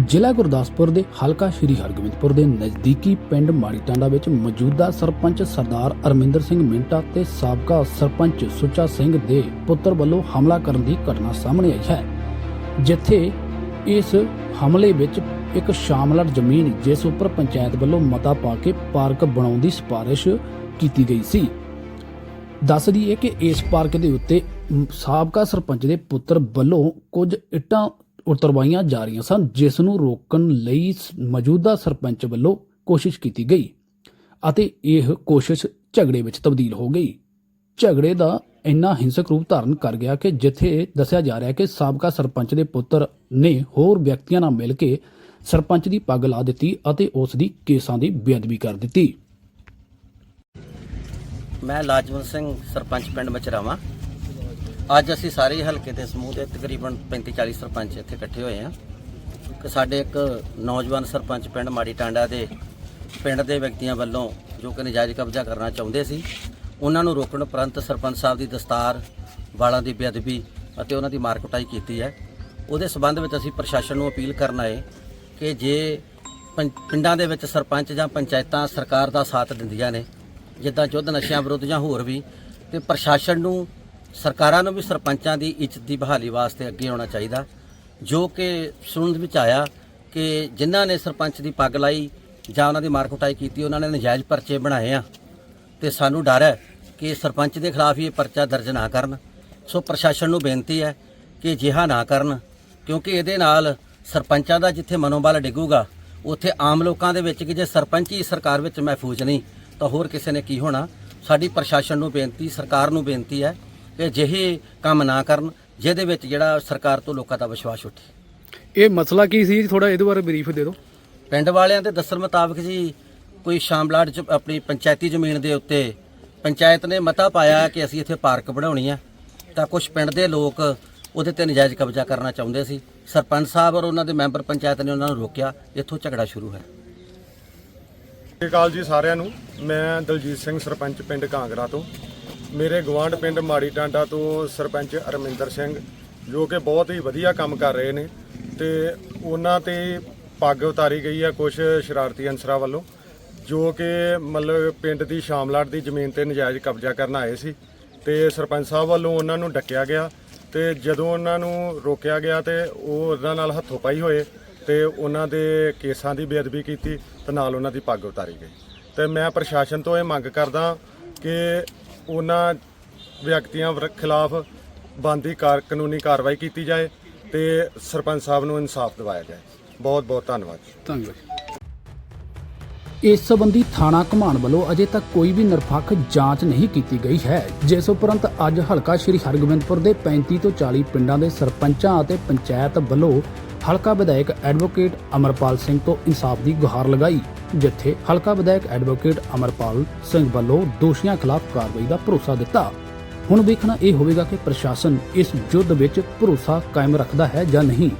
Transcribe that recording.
ਜ਼ਿਲ੍ਹਾ ਗੁਰਦਾਸਪੁਰ ਦੇ ਹਲਕਾ ਸ਼੍ਰੀ ਹਰਗੋਬਿੰਦਪੁਰ ਦੇ ਨਜ਼ਦੀਕੀ ਪਿੰਡ ਮਾੜੀਟਾਂਡਾ ਵਿੱਚ ਮੌਜੂਦਾ ਸਰਪੰਚ ਸਰਦਾਰ ਅਰਮਿੰਦਰ ਸਿੰਘ ਮਿੰਟਾ ਤੇ ਸਾਬਕਾ ਸਰਪੰਚ ਸੁੱਚਾ ਸਿੰਘ ਦੇ ਪੁੱਤਰ ਵੱਲੋਂ ਹਮਲਾ ਕਰਨ ਦੀ ਘਟਨਾ ਸਾਹਮਣੇ ਆਈ ਹੈ, ਜਿੱਥੇ ਇਸ ਹਮਲੇ ਵਿੱਚ ਇੱਕ ਸ਼ਾਮਲਾਟ ਜ਼ਮੀਨ ਜਿਸ ਉੱਪਰ ਪੰਚਾਇਤ ਵੱਲੋਂ ਮਤਾ ਪਾ ਕੇ ਪਾਰਕ ਬਣਾਉਣ ਦੀ ਸਿਫਾਰਿਸ਼ ਕੀਤੀ ਗਈ ਸੀ। ਦੱਸ ਦਈਏ ਕਿ ਇਸ ਪਾਰਕ ਦੇ ਉੱਤੇ ਸਾਬਕਾ ਸਰਪੰਚ ਦੇ ਪੁੱਤਰ ਵੱਲੋਂ ਕੁਝ ਇੱਟਾਂ ਉਤਰਵਾਈਆਂ ਜਾ ਰਹੀਆਂ ਸਨ, ਜਿਸ ਨੂੰ ਰੋਕਣ ਲਈ ਮੌਜੂਦਾ ਸਰਪੰਚ ਵੱਲੋਂ ਕੋਸ਼ਿਸ਼ ਕੀਤੀ ਗਈ ਅਤੇ ਇਹ ਕੋਸ਼ਿਸ਼ ਝਗੜੇ ਵਿੱਚ ਤਬਦੀਲ ਹੋ ਗਈ। ਝਗੜੇ ਦਾ ਇੰਨਾ ਹਿੰਸਕ ਰੂਪ ਧਾਰਨ ਕਰ ਗਿਆ ਕਿ ਜਿੱਥੇ ਦੱਸਿਆ ਜਾ ਰਿਹਾ ਕਿ ਸਾਬਕਾ ਸਰਪੰਚ ਦੇ ਪੁੱਤਰ ਨੇ ਹੋਰ ਵਿਅਕਤੀਆਂ ਨਾਲ ਮਿਲ ਕੇ ਸਰਪੰਚ ਦੀ ਪੱਗ ਲਾ ਦਿੱਤੀ ਅਤੇ ਉਸ ਦੀ ਕੇਸਾਂ ਦੀ ਬੇਅਦਬੀ ਕਰ ਦਿੱਤੀ। ਮੈਂ ਲਾਜਵੰਤ ਸਿੰਘ, ਸਰਪੰਚ ਪਿੰਡ ਮਚਰਾਵਾ। ਅੱਜ ਅਸੀਂ ਸਾਰੇ ਹਲਕੇ ਦੇ ਸਮੂਹ ਦੇ ਤਕਰੀਬਨ 35 40 ਸਰਪੰਚ ਇੱਥੇ ਇਕੱਠੇ ਹੋਏ ਹਾਂ। ਕਿ ਸਾਡੇ ਇੱਕ ਨੌਜਵਾਨ ਸਰਪੰਚ ਪਿੰਡ ਮਾੜੀ ਟਾਂਡਾ ਦੇ ਪਿੰਡ ਦੇ ਵਿਅਕਤੀਆਂ ਵੱਲੋਂ ਜੋ ਕਿ ਨਜਾਇਜ਼ ਕਬਜ਼ਾ ਕਰਨਾ ਚਾਹੁੰਦੇ ਸੀ, ਉਹਨਾਂ ਨੂੰ ਰੋਕਣ ਉਪਰੰਤ ਸਰਪੰਚ ਸਾਹਿਬ ਦੀ ਦਸਤਾਰ, ਵਾਲਾਂ ਦੀ ਬੇਅਦਬੀ ਅਤੇ ਉਹਨਾਂ ਦੀ ਮਾਰ ਕੁਟਾਈ ਕੀਤੀ ਹੈ। ਉਹਦੇ ਸਬੰਧ ਵਿੱਚ ਅਸੀਂ ਪ੍ਰਸ਼ਾਸਨ ਨੂੰ ਅਪੀਲ ਕਰਨ ਆਏ ਕਿ ਜੇ ਪੰ- ਪਿੰਡਾਂ ਦੇ ਵਿੱਚ ਸਰਪੰਚ ਜਾਂ ਪੰਚਾਇਤਾਂ ਸਰਕਾਰ ਦਾ ਸਾਥ ਦਿੰਦੀਆਂ ਨੇ, ਜਿੱਦਾਂ ਯੁੱਧ ਨਸ਼ਿਆਂ ਵਿਰੁੱਧ ਜਾਂ ਹੋਰ ਵੀ, ਤੇ ਪ੍ਰਸ਼ਾਸਨ ਨੂੰ ਸਰਕਾਰਾਂ ਨੂੰ ਵੀ ਸਰਪੰਚਾਂ ਦੀ ਇੱਜ਼ਤ ਦੀ ਬਹਾਲੀ ਵਾਸਤੇ ਅੱਗੇ ਆਉਣਾ ਚਾਹੀਦਾ, ਜੋ ਕਿ ਸੁਣਨ ਵਿੱਚ ਆਇਆ ਕਿ ਜਿਨ੍ਹਾਂ ਨੇ ਸਰਪੰਚ ਦੀ ਪੱਗ ਲਾਈ ਜਾਂ ਉਹਨਾਂ ਦੀ ਮਾਰ ਕੁਟਾਈ ਕੀਤੀ, ਉਹਨਾਂ ਨੇ ਨਜਾਇਜ਼ ਪਰਚੇ ਬਣਾਏ ਆ। ਤੇ ਸਾਨੂੰ ਡਰ ਹੈ ਕਿ ਸਰਪੰਚ ਦੇ ਖਿਲਾਫ ਹੀ ਇਹ ਪਰਚਾ ਦਰਜ ਨਾ ਕਰਨ। ਸੋ ਪ੍ਰਸ਼ਾਸਨ ਨੂੰ ਬੇਨਤੀ ਹੈ ਕਿ ਅਜਿਹਾ ਨਾ ਕਰਨ, ਕਿਉਂਕਿ ਇਹਦੇ ਨਾਲ ਸਰਪੰਚਾਂ ਦਾ ਜਿੱਥੇ ਮਨੋਬਲ ਡਿੱਗੂਗਾ, ਉੱਥੇ ਆਮ ਲੋਕਾਂ ਦੇ ਵਿੱਚ ਕਿ ਜੇ ਸਰਪੰਚ ਹੀ ਸਰਕਾਰ ਵਿੱਚ ਮਹਿਫੂਜ਼ ਨਹੀਂ, ਤਾਂ ਹੋਰ ਕਿਸੇ ਨੇ ਕੀ ਹੋਣਾ? ਸਾਡੀ ਪ੍ਰਸ਼ਾਸਨ ਨੂੰ ਬੇਨਤੀ, ਸਰਕਾਰ ਨੂੰ ਬੇਨਤੀ ਹੈ ਕਿ ਅਜਿਹੇ ਕੰਮ ਨਾ ਕਰਨ ਜਿਹਦੇ ਵਿੱਚ ਜਿਹੜਾ ਸਰਕਾਰ ਤੋਂ ਲੋਕਾਂ ਦਾ ਵਿਸ਼ਵਾਸ ਉੱਠੇ। ਇਹ ਮਸਲਾ ਕੀ ਸੀ ਥੋੜਾ ਇਹਦੇ ਬਾਰੇ ਬਰੀਫ ਦੇ ਦਿਓ। ਪਿੰਡ ਵਾਲਿਆਂ ਦੇ ਦੱਸਣ ਮੁਤਾਬਕ ਜੀ ਕੋਈ ਸ਼ਾਮਲਾਟ ਚ ਆਪਣੀ ਪੰਚਾਇਤੀ ਜ਼ਮੀਨ ਦੇ ਉੱਤੇ ਪੰਚਾਇਤ ਨੇ ਮਤਾ ਪਾਇਆ ਕਿ ਅਸੀਂ ਇੱਥੇ ਪਾਰਕ ਬਣਾਉਣੀ ਆ ਤਾਂ ਕੁਝ ਪਿੰਡ ਦੇ ਲੋਕ ਉਹਦੇ ਤੇ ਨਜਾਇਜ਼ ਕਬਜ਼ਾ ਕਰਨਾ ਚਾਹੁੰਦੇ ਸੀ। ਸਰਪੰਚ ਸਾਹਿਬ ਔਰ ਉਹਨਾਂ ਦੇ ਮੈਂਬਰ ਪੰਚਾਇਤ ਨੇ ਉਹਨਾਂ ਨੂੰ ਰੋਕਿਆ ਇੱਥੋਂ ਝਗੜਾ ਸ਼ੁਰੂ ਹੋਇਆ। ਸਤਿ ਸ਼੍ਰੀ ਅਕਾਲ ਜੀ ਸਾਰਿਆਂ ਨੂੰ। ਮੈਂ ਦਲਜੀਤ ਸਿੰਘ ਸਰਪੰਚ ਪਿੰਡ ਕਾਂਗੜਾ ਤੋਂ। ਮੇਰੇ ਗਵਾਂਢ ਪਿੰਡ ਮਾੜੀ ਟਾਂਡਾ ਤੋਂ ਸਰਪੰਚ ਅਰਮਿੰਦਰ ਸਿੰਘ, ਜੋ ਕਿ ਬਹੁਤ ਹੀ ਵਧੀਆ ਕੰਮ ਕਰ ਰਹੇ ਨੇ ਤੇ ਉਹਨਾਂ ਤੇ ਪੱਗ ਉਤਾਰੀ ਗਈ ਆ ਕੁਝ ਸ਼ਰਾਰਤੀ ਅਨਸਰਾਂ ਵੱਲੋਂ, ਜੋ ਕਿ ਮਤਲਬ ਪਿੰਡ ਦੀ ਸ਼ਾਮਲਾਟ ਦੀ ਜ਼ਮੀਨ ਤੇ ਨਜਾਇਜ਼ ਕਬਜ਼ਾ ਕਰਨ ਆਏ ਸੀ ਤੇ ਸਰਪੰਚ ਸਾਹਿਬ ਵੱਲੋਂ ਉਹਨਾਂ ਨੂੰ ਡੱਕਿਆ ਗਿਆ ਤੇ ਜਦੋਂ ਉਹਨਾਂ ਨੂੰ ਰੋਕਿਆ ਗਿਆ ਤੇ ਉਹ ਉਹਨਾਂ ਨਾਲ ਹੱਥੋਂ ਪਾਈ ਹੋਏ ਤੇ ਉਹਨਾਂ ਦੇ ਕੇਸਾਂ ਦੀ ਬੇਅਦਬੀ ਕੀਤੀ ਤੇ ਨਾਲ ਉਹਨਾਂ ਦੀ ਪੱਗ ਉਤਾਰੀ ਗਈ। ਤੇ ਮੈਂ ਪ੍ਰਸ਼ਾਸਨ ਤੋਂ ਇਹ ਮੰਗ ਕਰਦਾ ਕਿ ਉਹਨਾਂ ਵਿਅਕਤੀਆਂ ਖਿਲਾਫ ਬੰਦੀ ਕਾਰ ਕਾਨੂੰਨੀ ਕਾਰਵਾਈ ਕੀਤੀ ਜਾਏ ਤੇ ਸਰਪੰਚ ਸਾਹਿਬ ਨੂੰ ਇਨਸਾਫ ਦਿਵਾਇਆ ਜਾਏ। ਬਹੁਤ ਬਹੁਤ ਧੰਨਵਾਦ ਧੰਨਵਾਦ ਇਸ ਸੰਬੰਧੀ ਥਾਣਾ ਘਮਾਣ ਵੱਲੋਂ ਅਜੇ ਤੱਕ ਕੋਈ ਵੀ ਨਿਰਪੱਖ ਜਾਂਚ ਨਹੀਂ ਕੀਤੀ ਗਈ ਹੈ। ਜਿਸ ਉਪਰੰਤ ਅੱਜ ਹਲਕਾ ਸ਼੍ਰੀ ਹਰਗੋਬਿੰਦਪੁਰ ਦੇ 35 ਤੋਂ 40 ਪਿੰਡਾਂ ਦੇ ਸਰਪੰਚਾਂ ਅਤੇ ਪੰਚਾਇਤ ਵੱਲੋਂ ਹਲਕਾ ਵਿਧਾਇਕ ਐਡਵੋਕੇਟ ਅਮਰਪਾਲ ਸਿੰਘ ਤੋਂ ਇਨਸਾਫ ਦੀ ਗੁਹਾਰ ਲਗਾਈ, ਜਿੱਥੇ ਹਲਕਾ ਵਿਧਾਇਕ ਐਡਵੋਕੇਟ ਅਮਰਪਾਲ ਸਿੰਘ ਵੱਲੋਂ ਦੋਸ਼ੀਆਂ ਖਿਲਾਫ ਕਾਰਵਾਈ ਦਾ ਭਰੋਸਾ ਦਿੱਤਾ। ਹੁਣ ਵੇਖਣਾ ਇਹ ਹੋਵੇਗਾ ਕਿ ਪ੍ਰਸ਼ਾਸਨ ਇਸ ਯੁੱਧ ਵਿੱਚ ਭਰੋਸਾ ਕਾਇਮ ਰੱਖਦਾ ਹੈ ਜਾਂ ਨਹੀਂ।